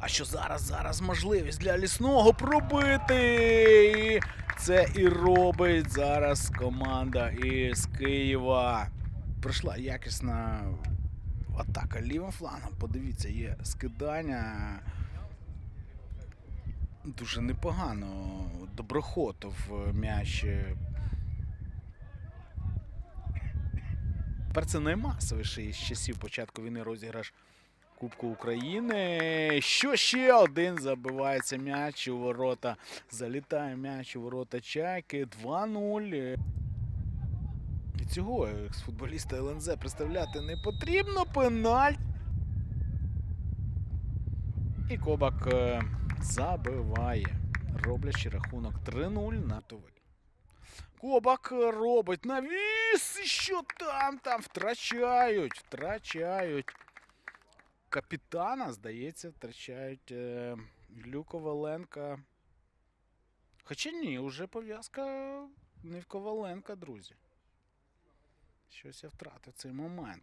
А що зараз? Зараз можливість для лісного пробити. Це і робить зараз команда із Києва. Прийшла якісна атака лівим флангом. Подивіться, є скидання. Дуже непогано. Доброхотов м'яч. Тепер це наймасовіший з часів початку війни розіграш Кубку України. Що ще один забивається м'яч у ворота. Залітає м'яч у ворота Чайки. 2-0. І цього екс-футболіста ЛНЗ представляти не потрібно. Пеналь. І Кобак е, забиває, роблячи рахунок 3-0 на товий. Кобак е, робить навіс. І що там? Там втрачають, втрачають. Капітана, здається, втрачають е, Іллю Коваленка. Хоча ні, уже пов'язка не в Коваленка, друзі. Щось я втратив цей момент.